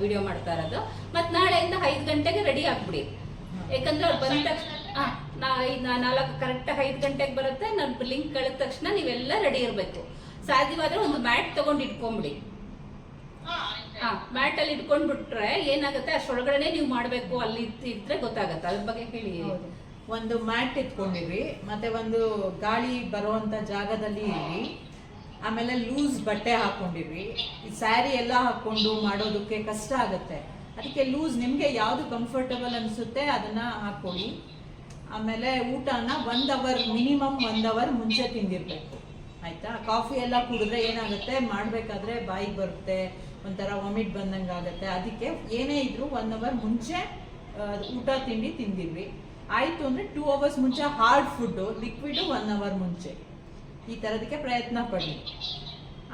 ವಿಡಿಯೋ ಮಾಡ್ತಾ ಇರೋದು. ಮತ್ ನಾಳೆಯಿಂದ ಐದು ಗಂಟೆಗೆ ರೆಡಿ ಆಗ್ಬಿಡಿ. ಯಾಕಂದ್ರೆ ಅವ್ರು ಬಂದ ತಕ್ಷಣ ಹಾ, ನಾ ನಾಲ್ಕು ಕರೆಕ್ಟ್ ಐದು ಗಂಟೆಗೆ ಬರುತ್ತೆ. ನಾನು ಲಿಂಕ್ ಕಳೆದ ತಕ್ಷಣ ನೀವೆಲ್ಲ ರೆಡಿ ಇರಬೇಕು. ಸಾಧ್ಯವಾದ್ರೆ ಒಂದು ಮ್ಯಾಟ್ ತೊಗೊಂಡು ಇಟ್ಕೊಂಬಿಡಿ. ಹಾ ಆಯ್ತು ಹಾ ಮ್ಯಾಟ್ ಅಲ್ಲಿ ಇಟ್ಕೊಂಡ್ಬಿಟ್ರೆ ಏನಾಗುತ್ತೆ? ಅಷ್ಟೊಳಗಡೆ ನೀವು ಮಾಡ್ಬೇಕು ಅಲ್ಲಿ ಇದ್- ಇದ್ರೆ ಗೊತ್ತಾಗತ್ತೆ. ಅದ್ರ ಬಗ್ಗೆ ಹೇಳಿ. ಒಂದು ಮ್ಯಾಟ್ ಇಟ್ಕೊಂಡಿರಿ ಮತ್ತೆ ಒಂದು ಗಾಳಿ ಬರುವಂತ ಜಾಗದಲ್ಲಿ ಇರಿ ಆಮೇಲೆ ಲೂಸ್ ಬಟ್ಟೆ ಹಾಕೊಂಡಿರಿ ಈ ಸ್ಯಾರಿ ಎಲ್ಲ ಹಾಕೊಂಡು ಮಾಡೋದಕ್ಕೆ ಕಷ್ಟ ಆಗುತ್ತೆ. ಅದಕ್ಕೆ ಲೂಸ್ ನಿಮಗೆ ಯಾವುದು ಕಂಫರ್ಟಬಲ್ ಅನ್ಸುತ್ತೆ ಅದನ್ನ ಹಾಕೊಳ್ಳಿ ಆಮೇಲೆ ಊಟನ ಒಂದು ಅವರ್, ಮಿನಿಮಮ್ ಒಂದ್ ಅವರ್ ಮುಂಚೆ ತಿಂದಿರಬೇಕು. ಆಯ್ತಾ? ಕಾಫಿ ಎಲ್ಲ ಕುಡಿದ್ರೆ ಏನಾಗುತ್ತೆ? ಮಾಡಬೇಕಾದ್ರೆ ಬಾಯಿಗೆ ಬರುತ್ತೆ, ಒಂಥರ ವಾಮಿಟ್ ಬಂದಂಗೆ ಆಗುತ್ತೆ ಅದಕ್ಕೆ ಏನೇ ಇದ್ರು ಒನ್ ಅವರ್ ಮುಂಚೆ ಊಟ, ತಿಂಡಿ ತಿಂದಿರ್ವಿ ಆಯ್ತು ಅಂದರೆ ಟೂ ಅವರ್ಸ್ ಮುಂಚೆ hard food liquid one hour ಮುಂಚೆ. ಈ ಥರದಕ್ಕೆ ಪ್ರಯತ್ನ ಪಡಿ.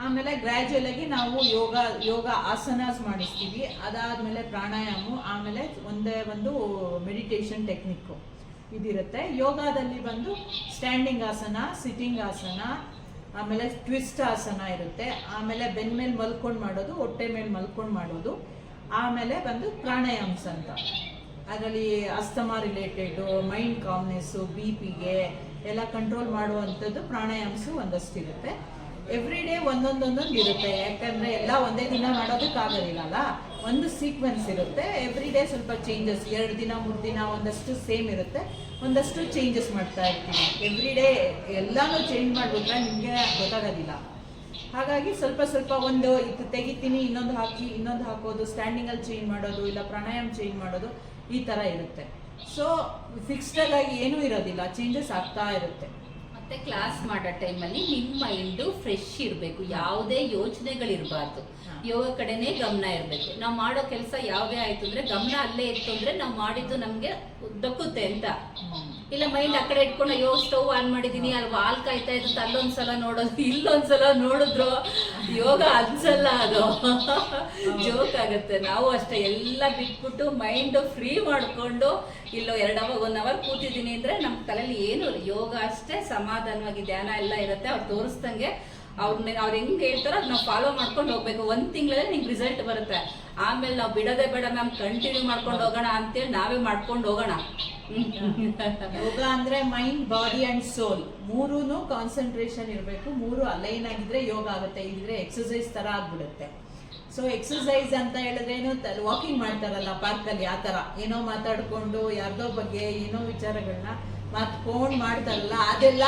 ಆಮೇಲೆ ಗ್ರ್ಯಾಜುಯಲ್ ಆಗಿ ನಾವು ಯೋಗ ಯೋಗ ಆಸನಾಸ್ ಮಾಡಿಸ್ತೀವಿ. ಅದಾದ್ಮೇಲೆ ಪ್ರಾಣಾಯಾಮ, ಆಮೇಲೆ ಒಂದೇ ಒಂದು ಮೆಡಿಟೇಷನ್ ಟೆಕ್ನಿಕ್ಕು ಇದಿರುತ್ತೆ. ಯೋಗದಲ್ಲಿ ಬಂದು ಸ್ಟ್ಯಾಂಡಿಂಗ್ ಆಸನ ಸಿಟ್ಟಿಂಗ್ ಆಸನ, ಆಮೇಲೆ ಟ್ವಿಸ್ಟ್ ಆಸನ ಇರುತ್ತೆ. ಆಮೇಲೆ ಬೆನ್ ಮೇಲೆ ಮಲ್ಕೊಂಡು ಮಾಡೋದು, ಹೊಟ್ಟೆ ಮೇಲೆ ಮಲ್ಕೊಂಡು ಮಾಡೋದು. ಆಮೇಲೆ ಬಂದು ಪ್ರಾಣಾಯಾಮ್ಸ್ ಅಂತ ಅದರಲ್ಲಿ asthma related mind calmness B ಪಿಗೆ ಎಲ್ಲ ಕಂಟ್ರೋಲ್ ಮಾಡುವಂಥದ್ದು ಪ್ರಾಣಾಯಾಮ್ಸು ಒಂದಷ್ಟು ಇರುತ್ತೆ ಎವ್ರಿ ಡೇ ಒಂದೊಂದೊಂದೊಂದು ಇರುತ್ತೆ. ಯಾಕಂದ್ರೆ ಎಲ್ಲ ಒಂದೇ ದಿನ ಮಾಡೋದಕ್ಕಾಗೋದಿಲ್ಲಲ್ಲ? ಒಂದು ಸೀಕ್ವೆನ್ಸ್ ಇರುತ್ತೆ. ಎವ್ರಿ ಡೇ ಸ್ವಲ್ಪ ಚೇಂಜಸ್ ಎರಡು ದಿನ, ಮೂರು ದಿನ ಒಂದಷ್ಟು ಸೇಮ್ ಇರುತ್ತೆ. ಒಂದಷ್ಟು ಚೇಂಜಸ್ ಮಾಡ್ತಾ ಇರ್ತೀವಿ ಎವ್ರಿ ಡೇ ಎಲ್ಲಾನು ಚೇಂಜ್ ಮಾಡಿಬಿಟ್ರೆ ನಿಮಗೆ ಗೊತ್ತಾಗೋದಿಲ್ಲ. ಹಾಗಾಗಿ ಸ್ವಲ್ಪ ಸ್ವಲ್ಪ ಒಂದು ಇದು ತೆಗಿತೀನಿ, ಇನ್ನೊಂದು ಹಾಕಿ, ಇನ್ನೊಂದು ಹಾಕೋದು ಸ್ಟ್ಯಾಂಡಿಂಗಲ್ಲಿ ಚೇಂಜ್ ಮಾಡೋದು, ಇಲ್ಲ ಪ್ರಾಣಾಯಾಮ ಚೇಂಜ್ ಮಾಡೋದು ಈ ತರ ಇರುತ್ತೆ. ಸೊ ಫಿಕ್ಸ್ಡ್ ಆಗಿ ಏನೂ ಇರೋದಿಲ್ಲ. ಚೇಂಜಸ್ ಆಗ್ತಾ ಇರುತ್ತೆ. ಮತ್ತೆ ಕ್ಲಾಸ್ ಮಾಡೋ ಟೈಮಲ್ಲಿ ನಿಮ್ಮ ಮೈಂಡ್ ಫ್ರೆಶ್ ಇರಬೇಕು. ಯಾವುದೇ ಯೋಚನೆಗಳಿರಬಾರ್ದು. ಯೋಗ ಕಡೆನೇ ಗಮನ ಇರಬೇಕು. ನಾವು ಮಾಡೋ ಕೆಲಸ ಯಾವುದೇ ಆಯ್ತು ಅಂದ್ರೆ ಗಮನ ಅಲ್ಲೇ ಇತ್ತು ಅಂದ್ರೆ ನಾವು ಮಾಡಿದ್ದು ನಮ್ಗೆ ದಕ್ಕುತ್ತೆ ಅಂತ. ಇಲ್ಲ ಮೈಂಡ್ ಆ ಕಡೆ ಇಟ್ಕೊಂಡು ಅಯ್ಯೋ ಸ್ಟವ್ ಆನ್ ಮಾಡಿದೀನಿ ಅಲ್ಲಿ ವಾಲ್ ಕಾಯ್ತಾ ಇದ್ದಂತ ಅಲ್ಲೊಂದ್ಸಲ ನೋಡೋದು ಇಲ್ಲೊಂದ್ಸಲ ನೋಡಿದ್ರು ಯೋಗ ಅನ್ಸಲ್ಲ ಅದು. ಜೋಕ್ ಆಗುತ್ತೆ ನಾವು ಅಷ್ಟೇ ಎಲ್ಲ ಬಿಟ್ಬಿಟ್ಟು ಮೈಂಡ್ ಫ್ರೀ ಮಾಡ್ಕೊಂಡು ಇಲ್ಲೋ ಎರಡು ಅವರ್ ಒನ್ ಅವರ್ ಕೂತಿದ್ದೀನಿ ಅಂದ್ರೆ ನಮ್ಮ ತಲೆಯಲ್ಲಿ ಏನು ಯೋಗ ಅಷ್ಟೇ ಸಮಾಧಾನವಾಗಿ ಧ್ಯಾನ ಎಲ್ಲ ಇರುತ್ತೆ. ಅವ್ರು ತೋರಿಸ್ದಂಗೆ ಅವ್ರನ್ನ ಅವ್ರು ಹೆಂಗ್ ಹೇಳ್ತಾರೋ ಅದ್ ನಾವು ಫಾಲೋ ಮಾಡ್ಕೊಂಡು ಹೋಗ್ಬೇಕು. ಒಂದ್ ತಿಂಗಳಲ್ಲಿ ನಿಂಗೆ ರಿಸಲ್ಟ್ ಬರುತ್ತೆ. ಆಮೇಲೆ ನಾವು ಬಿಡದೆ ಬೇಡ ಮ್ಯಾಮ್ ಕಂಟಿನ್ಯೂ ಮಾಡ್ಕೊಂಡು ಹೋಗೋಣ ಅಂತೇಳಿ ನಾವೇ ಮಾಡ್ಕೊಂಡು ಹೋಗೋಣ. ಯೋಗ ಅಂದ್ರೆ ಮೈಂಡ್ ಬಾಡಿ ಅಂಡ್ ಸೋಲ್ ಮೂರೂನು ಕಾನ್ಸಂಟ್ರೇಷನ್ ಇರಬೇಕು. ಮೂರು ಅಲೈನ್ ಆಗಿದ್ರೆ ಯೋಗ ಆಗುತ್ತೆ. ಇದ್ರೆ ಎಕ್ಸಸೈಸ್ ತರ ಆಗ್ಬಿಡುತ್ತೆ. ಸೊ ಎಕ್ಸಸೈಸ್ ಅಂತ ಹೇಳಿದ್ರೆ ಏನು? ವಾಕಿಂಗ್ ಮಾಡ್ತಾರಲ್ಲ ಪಾರ್ಕಲ್ಲಿ ಆ ಥರ. ಏನೋ ಮಾತಾಡ್ಕೊಂಡು, ಯಾರ್ದೋ ಬಗ್ಗೆ ಏನೋ ವಿಚಾರಗಳನ್ನ ಮಾತ್ಕೊಂಡ್ ಮಾಡ್ತಾರಲ್ಲ, ಅದೆಲ್ಲ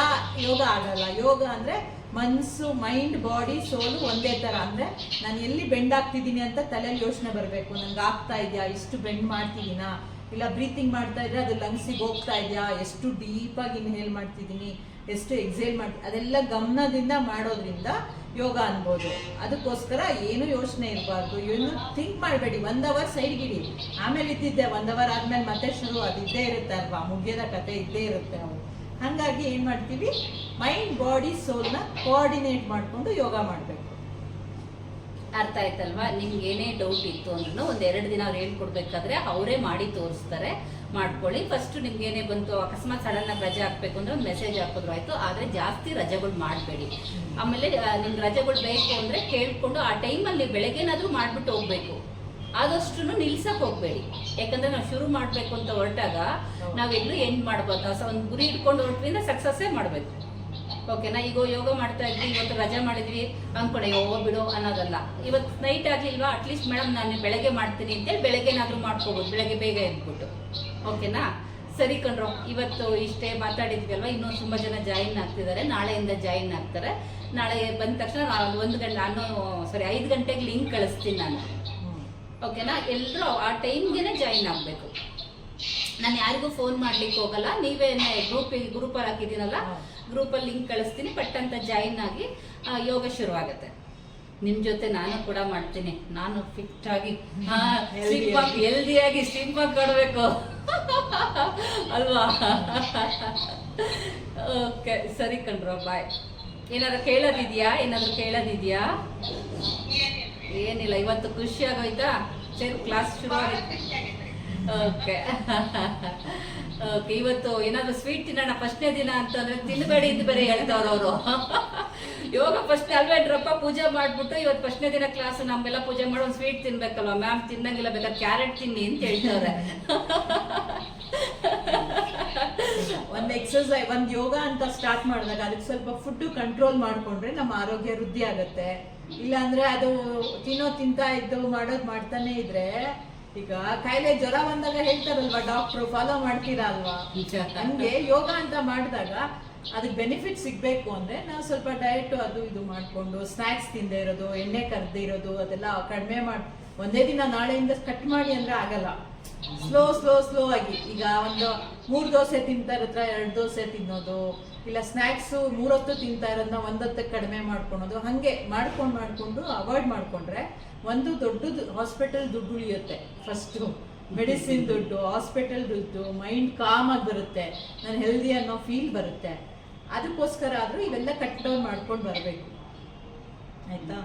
ಯೋಗ ಆಗಲ್ಲ. ಯೋಗ ಅಂದ್ರೆ ಮನಸ್ಸು ಮೈಂಡ್ ಬಾಡಿ ಸೋಲು ಒಂದೇ ಥರ. ಅಂದ್ರೆ ನಾನು ಎಲ್ಲಿ ಬೆಂಡ್ ಆಗ್ತಿದ್ದೀನಿ ಅಂತ ತಲೆಯಲ್ಲಿ ಯೋಚನೆ ಬರಬೇಕು. ನಂಗೆ ಆಗ್ತಾ ಇದೆಯಾ? ಇಷ್ಟು ಬೆಂಡ್ ಮಾಡ್ತಿದ್ದೀನಾ? ಇಲ್ಲ ಬ್ರೀತಿಂಗ್ ಮಾಡ್ತಾ ಇದ್ರೆ ಅದು ಲಂಗ್ಸಿಗೆ ಹೋಗ್ತಾ ಇದೆಯಾ? ಎಷ್ಟು ಡೀಪಾಗಿ ಇನ್ಹೇಲ್ ಮಾಡ್ತಿದ್ದೀನಿ? ಎಷ್ಟು ಎಕ್ಸೇಲ್ ಮಾಡ್ತೀನಿ ಅದೆಲ್ಲ ಗಮನದಿಂದ ಮಾಡೋದ್ರಿಂದ ಯೋಗ ಅನ್ಬೋದು. ಅದಕ್ಕೋಸ್ಕರ ಏನು ಯೋಚನೆ ಇರಬಾರ್ದು. ಏನು ಥಿಂಕ್ ಮಾಡಬೇಡಿ. ಒಂದು ಅವರ್ ಸೈಡ್ಗಿಡಿ ಆಮೇಲೆ ಇದ್ದಿದ್ದೆ, ಒಂದು ಅವರ್ ಆದ್ಮೇಲೆ ಮತ್ತೆ ಶುರು. ಅದು ಇದ್ದೇ ಇರುತ್ತೆ ಅಲ್ವಾ? ಮುಗಿಯದ ಕತೆ ಇದ್ದೇ ಇರುತ್ತೆ ಅವು. ಹಾಗಾಗಿ ಏನು ಮಾಡ್ತೀವಿ? ಮೈಂಡ್ ಬಾಡಿ ಸೋಲ್ನ ಕೋಆರ್ಡಿನೇಟ್ ಮಾಡಿಕೊಂಡು ಯೋಗ ಮಾಡಬೇಕು. ಅರ್ಥ ಆಯ್ತಲ್ವಾ? ನಿಮ್ಗೆ ಏನೇ ಡೌಟ್ ಇತ್ತು ಅಂದ್ರೂ ಒಂದು ಎರಡು ದಿನ ಅವ್ರು ಹೇಳ್ಕೊಡ್ಬೇಕಾದ್ರೆ ಅವರೇ ಮಾಡಿ ತೋರಿಸ್ತಾರೆ. ಮಾಡ್ಕೊಳ್ಳಿ. ಫಸ್ಟ್ ನಿಮ್ಗೆ ಏನೇ ಬಂತು, ಅಕಸ್ಮಾತ್ ಸಡನ್ ರಜೆ ಹಾಕ್ಬೇಕು ಅಂದ್ರೆ ಒಂದು ಮೆಸೇಜ್ ಹಾಕಿದ್ರು ಆಯ್ತು. ಆದ್ರೆ ಜಾಸ್ತಿ ರಜೆಗಳು ಮಾಡಬೇಡಿ. ಆಮೇಲೆ ನಿಮ್ಗೆ ರಜೆಗಳು ಬೇಕು ಅಂದ್ರೆ ಕೇಳ್ಕೊಂಡು ಆ ಟೈಮಲ್ಲಿ ಬೆಳಗ್ಗೆನಾದ್ರೂ ಮಾಡ್ಬಿಟ್ಟು ಹೋಗ್ಬೇಕು. ಆದಷ್ಟು ನಿಲ್ಸಕ್ ಹೋಗ್ಬೇಡಿ. ಯಾಕಂದ್ರೆ ನಾವು ಶುರು ಮಾಡ್ಬೇಕು ಅಂತ ಹೊರಟಾಗ ನಾವೆಲ್ಲೂ ಎಂಡ್ ಮಾಡ್ಬೋದು. ಒಂದು ಗುರಿ ಇಟ್ಕೊಂಡು ಹೊರಟ್ರಿಂದ ಸಕ್ಸಸ್ಸೇ ಮಾಡ್ಬೇಕು. ಓಕೆನಾ? ಈಗ ಯೋಗ ಮಾಡ್ತಾ ಇದ್ವಿ ಇವತ್ತು ರಜೆ ಮಾಡಿದ್ವಿ ಅನ್ಕೊಂಡೆ ಯೋ ಬಿಡು ಅನ್ನೋದಲ್ಲ. ಇವತ್ತು ನೈಟ್ ಆಗಲಿಲ್ವಾ? ಅಟ್ಲೀಸ್ಟ್ ಮೇಡಮ್ ನಾನು ಬೆಳಗ್ಗೆ ಮಾಡ್ತೀನಿ ಅಂತೇಳಿ ಬೆಳಗ್ಗೆನಾದರೂ ಮಾಡ್ಕೋಬೋದು ಬೆಳಗ್ಗೆ ಬೇಗ ಎದ್ಬಿಟ್ಟು. ಓಕೆನಾ? ಸರಿ ಕಣ್ರು ಇವತ್ತು ಇಷ್ಟೇ ಮಾತಾಡಿದ್ವಿ ಅಲ್ವಾ ಇನ್ನೂ ತುಂಬಾ ಜನ ಜಾಯಿನ್ ಆಗ್ತಿದ್ದಾರೆ ನಾಳೆಯಿಂದ ಜಾಯಿನ್ ಆಗ್ತಾರೆ. ನಾಳೆ ಬಂದ ತಕ್ಷಣ ಒಂದು ಗಂಟೆ ನಾನು ಸಾರಿ ಐದು ಗಂಟೆಗೆ ಲಿಂಕ್ ಕಳಿಸ್ತೀನಿ ನಾನು. ಓಕೆನಾ? ಎಲ್ಲರೂ ಆ ಟೈಮ್ಗೆ ಜಾಯಿನ್ ಆಗಬೇಕು. ನಾನು ಯಾರಿಗೂ ಫೋನ್ ಮಾಡ್ಲಿಕ್ಕೆ ಹೋಗಲ್ಲ. ನೀವೇ ಗ್ರೂಪ್ ಗ್ರೂಪಲ್ಲಿ ಗ್ರೂಪ್ ಅಲ್ಲಿ ಲಿಂಕ್ ಕಳಿಸ್ತೀನಿ. ಪಟ್ ಅಂತ ಜಾಯಿನ್ ಆಗಿ ಯೋಗ ಶುರು ಆಗುತ್ತೆ ನಿಮ್ ಜೊತೆ ನಾನು ಕೂಡ ಮಾಡ್ತೀನಿ. ನಾನು ಫಿಟ್ ಆಗಿ ಹೆಲ್ದಿ ಆಗಿ. ಹೆಲ್ದಿಯಾಗಿ ಸ್ಲಿಮ್ ಆಗಿ ಕೊಡ್ಬೇಕು ಅಲ್ವಾ? ಓಕೆ ಸರಿ ಕಣ್ರೋ ಬಾಯ್ ಏನಾದ್ರು ಕೇಳೋದಿದ್ಯಾ? ಏನಾದ್ರು ಕೇಳೋದಿದ್ಯಾ? ಏನಿಲ್ಲ ಇವತ್ತು ಖುಷಿ ಆಗೋಯ್ತಾ? ಸರಿ ಕ್ಲಾಸ್ ಶುರು ಆಗುತ್ತೆ ಓಕೆ. ಓಕೆ, ಇವತ್ತು ಏನಾದ್ರು ಸ್ವೀಟ್ ತಿನ್ನೋಣ ಫಸ್ಟ್ನೇ ದಿನ ಅಂತಂದ್ರೆ ತಿನ್ನಬೇಡಿ ಇದ್ ಬೇರೆ ಹೇಳ್ತಾವ್ರ ಅವರು. ಯೋಗ ಫಸ್ಟ್ ಅಲ್ವೇನ್ರಪ್ಪ ಪೂಜೆ ಮಾಡ್ಬಿಟ್ಟು ಇವತ್ತು ಫಸ್ಟ್ನೇ ದಿನ ಕ್ಲಾಸ್ ನಮ್ಗೆಲ್ಲ ಪೂಜೆ ಮಾಡೋ ಒಂದು ಸ್ವೀಟ್ ತಿನ್ಬೇಕಲ್ವಾ? ಮ್ಯಾಮ್ ತಿನ್ನಂಗಿಲ್ಲ ಬೇಕಾದ್ರೆ ಕ್ಯಾರೆಟ್ ತಿನ್ನಿ ಅಂತ ಹೇಳ್ತಾವ್ರೆ. ಒಂದು ಎಕ್ಸರ್ಸೈಸ್ ಒಂದ್ ಯೋಗ ಅಂತ ಸ್ಟಾರ್ಟ್ ಮಾಡಿದಾಗ ಅದಕ್ಕೆ ಸ್ವಲ್ಪ ಫುಡ್ ಕಂಟ್ರೋಲ್ ಮಾಡ್ಕೊಂಡ್ರೆ ನಮ್ಮ ಆರೋಗ್ಯ ವೃದ್ಧಿ ಆಗತ್ತೆ. ಇಲ್ಲಾಂದ್ರೆ ಅದು ತಿನ್ನೋ, ತಿಂತಾ ಇದ್ದು ಮಾಡೋದ್ ಮಾಡ್ತಾನೆ ಇದ್ರೆ ಈಗ ಕಾಯಿಲೆ ಜ್ವರ ಬಂದಾಗ ಹೇಳ್ತಾರಲ್ವಾ ಡಾಕ್ಟ್ರು ಫಾಲೋ ಮಾಡ್ತೀರಾ ಅಲ್ವಾ? ಹಂಗೆ ಯೋಗ ಅಂತ ಮಾಡಿದಾಗ ಅದಕ್ಕೆ ಬೆನಿಫಿಟ್ ಸಿಗ್ಬೇಕು ಅಂದ್ರೆ ನಾವು ಸ್ವಲ್ಪ ಡಯಟ್ ಅದು ಇದು ಮಾಡ್ಕೊಂಡು ಸ್ನಾಕ್ಸ್ ತಿಂದೇ ಇರೋದು ಎಣ್ಣೆ ಕರೆದಿರೋದು ಇರೋದು ಅದೆಲ್ಲ ಕಡಿಮೆ ಮಾಡಿ ಒಂದೇ ದಿನ ನಾಳೆಯಿಂದ ಕಟ್ ಮಾಡಿ ಅಂದ್ರೆ ಆಗಲ್ಲ. ಸ್ಲೋ ಸ್ಲೋ ಸ್ಲೋ ಆಗಿ. ಈಗ ಒಂದು ಮೂರು ದೋಸೆ ತಿಂತಾ ಇರತ್ರ ಎರಡು ದೋಸೆ ತಿನ್ನೋದು ಇಲ್ಲ ಸ್ನಾಕ್ಸ್ ಮೂರೊತ್ತು ತಿಂತಾ ಇರೋದನ್ನ ಒಂದೊತ್ತಕ್ಕೆ ಕಡಿಮೆ ಮಾಡ್ಕೊಳೋದು. ಹಂಗೆ ಮಾಡ್ಕೊಂಡು ಮಾಡ್ಕೊಂಡು ಅವಾಯ್ಡ್ ಮಾಡ್ಕೊಂಡ್ರೆ ಒಂದು ದೊಡ್ಡದು ಹಾಸ್ಪಿಟಲ್ ದುಡ್ಡು ಉಳಿಯುತ್ತೆ. ಫಸ್ಟು ಮೆಡಿಸಿನ್ ದುಡ್ಡು ಹಾಸ್ಪಿಟಲ್ ದುಡ್ಡು ಮೈಂಡ್ ಕಾಮ್ ಆಗಿ ಬರುತ್ತೆ. ನಾನು ಹೆಲ್ದಿ ಅನ್ನೋ ಫೀಲ್ ಬರುತ್ತೆ. ಅದಕ್ಕೋಸ್ಕರ ಆದ್ರೂ ಇವೆಲ್ಲ ಕಟ್ ಡೌನ್ ಮಾಡ್ಕೊಂಡು ಬರಬೇಕು. ಆಯ್ತಾ?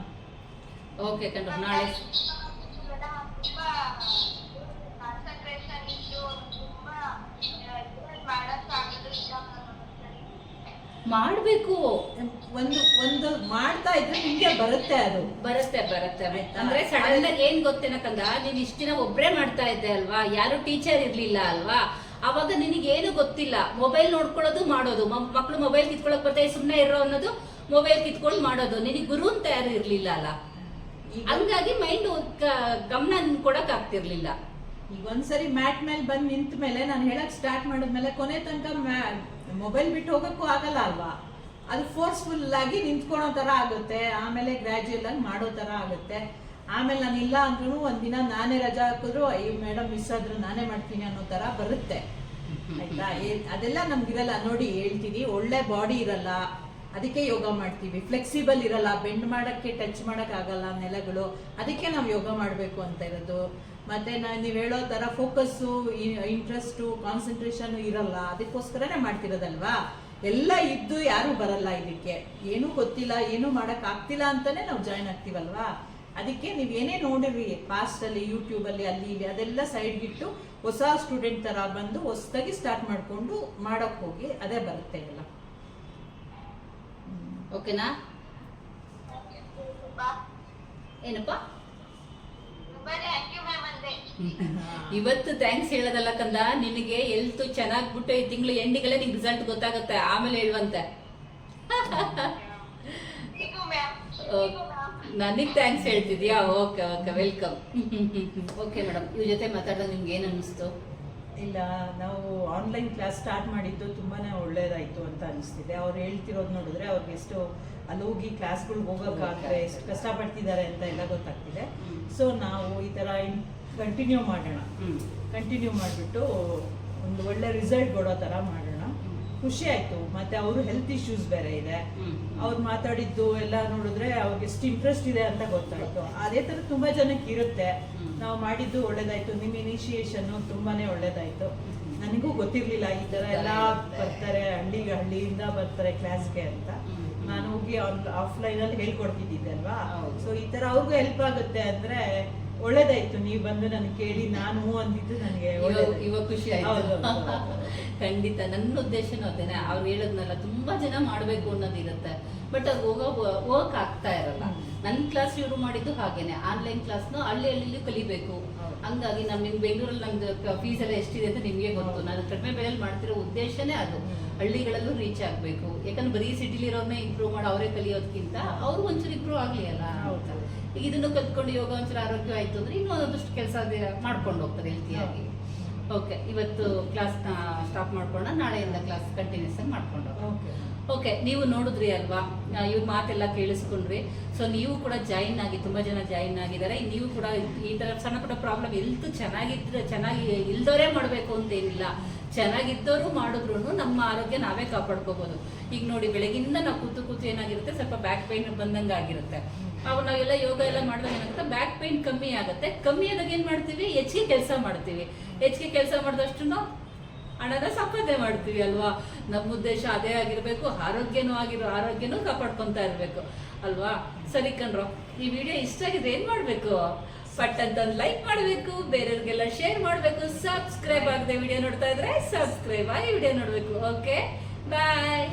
ಓಕೆ ಕಣ್ರಿ ನಾಳೆ ತುಂಬಾ ಕಾನ್ಸಂಟ್ರೇಷನ್ ಇದ್ದು ತುಂಬಾ ಇದ್ರಲ್ಲಿ ಮಾಡಕ್ಕಾಗೋದು ಇಲ್ಲ ಒಂದೊಂದ್ಸರಿ. ಮಾಡ್ಬೇಕು. ಒಂದು ಒಂದು ಮಾಡ್ತಾ ಇದ್ರೆ ನಿಮ್ಗೆ ಬರುತ್ತೆ ಅದು. ಬರುತ್ತೆ ಬರುತ್ತೆ? ಅಂದ್ರೆ ಸಡನ್ ಆಗಿ ಏನ್ ಗೊತ್ತೇನಕಂದ ನೀನ್ ಇಷ್ಟ ದಿನ ಒಬ್ರೇ ಮಾಡ್ತಾ ಇದ್ದೆ ಅಲ್ವಾ? ಯಾರು ಟೀಚರ್ ಇರ್ಲಿಲ್ಲ ಅಲ್ವಾ? ಅವಾಗ ಏನು ಗೊತ್ತಿಲ್ಲ. ಮೊಬೈಲ್ ನೋಡ್ಕೊಳ್ಳೋದು ಮಾಡೋದು. ಮಕ್ಕಳು ಮಕ್ಳು ಮೊಬೈಲ್ ಕಿತ್ಕೊಳಕ್ ಬರ್ತಾರೆ ಸುಮ್ಮನೆ ಇರೋ ಅನ್ನೋದು ಮೊಬೈಲ್ ಕಿತ್ಕೊಂಡು ಮಾಡೋದು. ನಿನಗೆ ಗುರು ಅಂತ ಯಾರು ಇರ್ಲಿಲ್ಲ ಅಲ್ಲ? ಹಂಗಾಗಿ ಮೈಂಡ್ ಗಮನ ಕೊಡಕ್ ಆಗ್ತಿರ್ಲಿಲ್ಲ. ಈಗ ಒಂದ್ಸರಿ ಮ್ಯಾಟ್ ಮೇಲೆ ಬಂದು ನಿಂತ ಮೇಲೆ ನಾನು ಹೇಳಕ್ ಸ್ಟಾರ್ಟ್ ಮಾಡಿದ್ಮೇಲೆ ಕೊನೆ ತನಕ ಮೊಬೈಲ್ ಬಿಟ್ಟು ಹೋಗೋಕ್ಕೂ ಆಗಲ್ಲ ಅಲ್ವಾ? ಅದು ಫೋರ್ಸ್ಫುಲ್ ಆಗಿ ನಿಂತ್ಕೊಳೋ ತರ ಆಗುತ್ತೆ, ಆಮೇಲೆ ಗ್ರಾಜುಯಲ್ ಆಗಿ ಮಾಡೋ ತರ ಆಗುತ್ತೆ. ಆಮೇಲೆ ನಾನು ಇಲ್ಲ ಅಂದ್ರೂ ಒಂದಿನ ನಾನೇ ರಜಾ ಹಾಕಿದ್ರು, ಅಯ್ಯೋ ಮೇಡಮ್ ಮಿಸ್ ಆದ್ರು ನಾನೇ ಮಾಡ್ತೀನಿ ಅನ್ನೋ ತರ ಬರುತ್ತೆ. ಆಯ್ತಾ? ಅದೆಲ್ಲ ನಮ್ಗಿರಲ್ಲ. ನೋಡಿ, ಹೇಳ್ತೀನಿ, ಒಳ್ಳೆ ಬಾಡಿ ಇರಲ್ಲ. ಅದಕ್ಕೆ ಯೋಗ ಮಾಡ್ತೀವಿ. ಫ್ಲೆಕ್ಸಿಬಲ್ ಇರಲ್ಲ. ಬೆಂಡ್ ಮಾಡಕ್ಕೆ ಟಚ್ ಮಾಡಕ್ ಆಗಲ್ಲ ನೆಲಗಳು. ಅದಕ್ಕೆ ನಾವು ಯೋಗ ಮಾಡಬೇಕು ಅಂತ ಇರೋದು. ಮತ್ತೆ ನಾನು ನೀವು ಹೇಳೋ ತರ ಫೋಕಸ್ಸು ಇಂಟ್ರೆಸ್ಟು ಕಾನ್ಸಂಟ್ರೇಷನ್ ಇರಲ್ಲ. ಅದಕ್ಕೋಸ್ಕರನೇ ಮಾಡ್ತಿರೋದಲ್ವಾ? ಎಲ್ಲ ಇದ್ದು ಯಾರು ಬರಲ್ಲ ಇದಕ್ಕೆ ಏನೂ ಗೊತ್ತಿಲ್ಲ ಏನೂ ಮಾಡಕ್ ಆಗ್ತಿಲ್ಲ ಅಂತಾನೆ ನಾವು ಜಾಯ್ನ್ ಆಗ್ತೀವಲ್ವಾ? ಅದಕ್ಕೆ ನೀವು ಏನೇ ನೋಡಿರಿ ಪಾಸ್ಟ್ ಅಲ್ಲಿ ಯೂಟ್ಯೂಬ್ ಅಲ್ಲಿ ಅಲ್ಲಿ ಇಲ್ಲಿ ಅದೆಲ್ಲ ಸೈಡ್ ಬಿಟ್ಟು ಹೊಸ ಸ್ಟೂಡೆಂಟ್ ತರ ಬಂದು ಹೊಸದಾಗಿ ಸ್ಟಾರ್ಟ್ ಮಾಡಿಕೊಂಡು ಮಾಡಕ್ ಹೋಗಿ ಅದೇ ಬರುತ್ತೆ ಎಲ್ಲ. ಓಕೆನಾ ಏನಪ್ಪ ತುಂಬಾ ಥ್ಯಾಂಕ್ ಯು ಮ್ಯಾಮ್ ಅಂದೆ ಇವತ್ತು ಥ್ಯಾಂಕ್ಸ್ ಹೇಳೋದಲ್ಲ ಕಂದ ನಿನಗೆ ಎಲ್ತು ಚೆನ್ನಾಗ್ಬಿಟ್ಟು ಈ ತಿಂಗಳು ಎಂಡಿಗಳೇ ನಿಂಗೆ ರಿಸಲ್ಟ್ ಗೊತ್ತಾಗುತ್ತೆ ಆಮೇಲೆ ಹೇಳುವಂತೆ. ನನಗೆ ಥ್ಯಾಂಕ್ಸ್ ಹೇಳ್ತಿದ್ಯಾ? Okay okay welcome okay madam ಇವ್ರ ಜೊತೆ ಮಾತಾಡೋದು ನಿಮ್ಗೆ ಏನು ಅನ್ನಿಸ್ತು? ಇಲ್ಲ ನಾವು ಆನ್ಲೈನ್ ಕ್ಲಾಸ್ ಸ್ಟಾರ್ಟ್ ಮಾಡಿದ್ದು ತುಂಬಾನೇ ಒಳ್ಳೇದಾಯ್ತು ಅಂತ ಅನಿಸ್ತಿದೆ. ಅವ್ರು ಹೇಳ್ತಿರೋದು ನೋಡಿದ್ರೆ ಅವ್ರಿಗೆ ಎಷ್ಟು ಅಲ್ಲಿ ಹೋಗಿ ಕ್ಲಾಸ್ಗಳಿಗೆ ಹೋಗೋಕ್ಕಾಗದೆ ಎಷ್ಟು ಕಷ್ಟಪಡ್ತಿದ್ದಾರೆ ಅಂತ ಎಲ್ಲ ಗೊತ್ತಾಗ್ತಿದೆ. ಸೊ ನಾವು ಈ ಥರ ಕಂಟಿನ್ಯೂ ಮಾಡೋಣ. ಕಂಟಿನ್ಯೂ ಮಾಡಿಬಿಟ್ಟು ಒಂದು ಒಳ್ಳೆ ರಿಸಲ್ಟ್ ಕೊಡೋ ಥರ ಮಾಡೋಣ. ಖುಷಿ ಆಯ್ತು. ಮತ್ತೆ ಅವರು ಹೆಲ್ತ್ ಇಶ್ಯೂಸ್ ಬೇರೆ ಇದೆ. ಅವ್ರು ಮಾತಾಡಿದ್ದು ಎಲ್ಲ ನೋಡಿದ್ರೆ ಅವ್ರಿಗೆ ಎಷ್ಟು ಇಂಟ್ರೆಸ್ಟ್ ಇದೆ ಅಂತ ಗೊತ್ತಾಯ್ತು. ಅದೇ ತರ ತುಂಬಾ ಜನಕ್ಕೆ ಇರುತ್ತೆ. ನಾವು ಮಾಡಿದ್ದು ಒಳ್ಳೇದಾಯ್ತು ನಿಮ್ಮ ಇನಿಷಿಯೇಷನ್ ತುಂಬಾನೇ ಒಳ್ಳೇದಾಯ್ತು ನನಗೂ ಗೊತ್ತಿರ್ಲಿಲ್ಲ ಈ ತರ ಎಲ್ಲ. ಬರ್ತಾರೆ ಹಳ್ಳಿಗೆ ಹಳ್ಳಿಯಿಂದ ಬರ್ತಾರೆ ಕ್ಲಾಸ್ಗೆ ಅಂತ ನಾನು ಹೋಗಿ ಆಫ್ಲೈನ್ ಅಲ್ಲಿ ಹೇಳ್ಕೊಡ್ತಿದ್ದೆ ಅಲ್ವಾ. ಸೊ ಈ ತರ ಅವ್ರಿಗೂ ಹೆಲ್ಪ್ ಆಗುತ್ತೆ ಅಂದ್ರೆ ಒಳ್ಳೇದಾಯ್ತು ನೀವು ಬಂದು ನನಗೆ ಕೇಳಿ ನಾನು ಅಂದಿದ್ದು ನನಗೆ ಇವಾಗ ಖುಷಿ ಆಯ್ತು. ಖಂಡಿತ ನನ್ನ ಉದ್ದೇಶನೂ ಅದೇನೆ. ಅವ್ರು ಹೇಳದ್ನಲ್ಲ ತುಂಬಾ ಜನ ಮಾಡ್ಬೇಕು ಅನ್ನೋದಿರುತ್ತೆ ಬಟ್ ಅದು ಹೋಗೋ ಹೋಗಕ್ ಆಗ್ತಾ ಇರಲ್ಲ. ನನ್ನ ಕ್ಲಾಸ್ ಶುರು ಮಾಡಿದ್ದು ಹಾಗೇನೆ. ಆನ್ಲೈನ್ ಕ್ಲಾಸ್ನು ಹಳ್ಳಿ ಹಳ್ಳಿಲಿ ಕಲಿಬೇಕು. ಹಂಗಾಗಿ ನಮ್ ನಿಮ್ ಬೆಂಗಳೂರಲ್ಲಿ ನಮ್ದು ಫೀಸ್ ಎಲ್ಲ ಎಷ್ಟಿದೆ ಅಂತ ನಿಮ್ಗೆ ಗೊತ್ತು. ನಾನು ಕಡಿಮೆ ಬೆಲೆಯಲ್ಲಿ ಮಾಡ್ತಿರೋ ಉದ್ದೇಶನೇ ಅದು. ಹಳ್ಳಿಗಳಲ್ಲೂ ರೀಚ್ ಆಗ್ಬೇಕು. ಯಾಕಂದ್ರೆ ಬರೀ ಸಿಟಿಲಿರೋರ್ನೇ ಇಂಪ್ರೂವ್ ಮಾಡಿ ಅವರೇ ಕಲಿಯೋದಕ್ಕಿಂತ ಅವ್ರು ಒಂಚೂರು ಇಂಪ್ರೂವ್ ಆಗ್ಲಿ ಅಲ್ಲ. ಈಗ ಇದನ್ನು ಕಲ್ತ್ಕೊಂಡು ಯೋಗ ಒಂಚೂರು ಆರೋಗ್ಯ ಆಯ್ತು ಅಂದ್ರೆ ಇನ್ನೂ ಒಂದಷ್ಟು ಕೆಲಸ ಮಾಡ್ಕೊಂಡು ಹೋಗ್ತಾರೆ ಹೆಲ್ತಿಯಾಗಿ. ಓಕೆ ಇವತ್ತು ಕ್ಲಾಸ್ ಸ್ಟಾಪ್ ಮಾಡ್ಕೊಂಡ ನಾಳೆಯಿಂದ ಕ್ಲಾಸ್ ಕಂಟಿನ್ಯೂಸ್ ಆಗಿ ಮಾಡ್ಕೊಂಡು ಓಕೆ ಓಕೆ ನೀವು ನೋಡಿದ್ರಿ ಅಲ್ವಾ? ಇವ್ರ ಮಾತೆಲ್ಲ ಕೇಳಿಸ್ಕೊಂಡ್ರಿ. ಸೊ ನೀವು ಕೂಡ ಜಾಯಿನ್ ಆಗಿ ತುಂಬಾ ಜನ ಜಾಯಿನ್ ಆಗಿದ್ದಾರೆ. ನೀವು ಕೂಡ ಈ ತರ ಸಣ್ಣ ಪುಟ್ಟ ಪ್ರಾಬ್ಲಮ್ ಎಲ್ತು ಚೆನ್ನಾಗಿದ್ರೆ ಚೆನ್ನಾಗಿ ಇಲ್ದವರೇ ಮಾಡಬೇಕು ಅಂತೇನಿಲ್ಲ ಚೆನ್ನಾಗಿದ್ದವರು ಮಾಡಿದ್ರು ನಮ್ಮ ಆರೋಗ್ಯ ನಾವೇ ಕಾಪಾಡ್ಕೋಬಹುದು ಈಗ ನೋಡಿ ಬೆಳಗಿಂದ ನಾವು ಕೂತು ಕೂತು ಏನಾಗಿರುತ್ತೆ? ಸ್ವಲ್ಪ ಬ್ಯಾಕ್ ಪೈನ್ ಬಂದಂಗೆ ಆಗಿರುತ್ತೆ ಅವಾಗ ನಾವೆಲ್ಲ ಯೋಗ ಎಲ್ಲ ಮಾಡಿದಾಗ ಏನಾಗುತ್ತೆ ಬ್ಯಾಕ್ ಪೇನ್ ಕಮ್ಮಿ ಆಗುತ್ತೆ. ಕಮ್ಮಿ ಆದಾಗ ಏನು ಮಾಡ್ತೀವಿ? ಹೆಚ್ಚಿಗೆ ಕೆಲಸ ಮಾಡ್ತೀವಿ. ಹೆಚ್ಚಿಗೆ ಕೆಲಸ ಮಾಡಿದಷ್ಟು ಹಣದ ಸಂಪಾದನೆ ಮಾಡ್ತೀವಿ ಅಲ್ವಾ? ನಮ್ಮ ಉದ್ದೇಶ ಅದೇ ಆಗಿರಬೇಕು ಆರೋಗ್ಯನೂ ಆಗಿರೋ ಆರೋಗ್ಯನೂ ಕಾಪಾಡ್ಕೊತಾ ಇರಬೇಕು. ಅಲ್ವಾ? ಸರಿ ಕಣ್ರು ಈ ವಿಡಿಯೋ ಇಷ್ಟ ಆಗಿದೆ ಏನು ಮಾಡಬೇಕು? ಪಟ್ ಅಂತ ಲೈಕ್ ಮಾಡಬೇಕು ಬೇರೆಯವ್ರಿಗೆಲ್ಲ ಶೇರ್ ಮಾಡಬೇಕು ಸಬ್ಸ್ಕ್ರೈಬ್ ಆಗದೆ ವಿಡಿಯೋ ನೋಡ್ತಾ ಇದ್ರೆ ಸಬ್ಸ್ಕ್ರೈಬ್ ಆಗಿ ವಿಡಿಯೋ ನೋಡಬೇಕು. Okay bye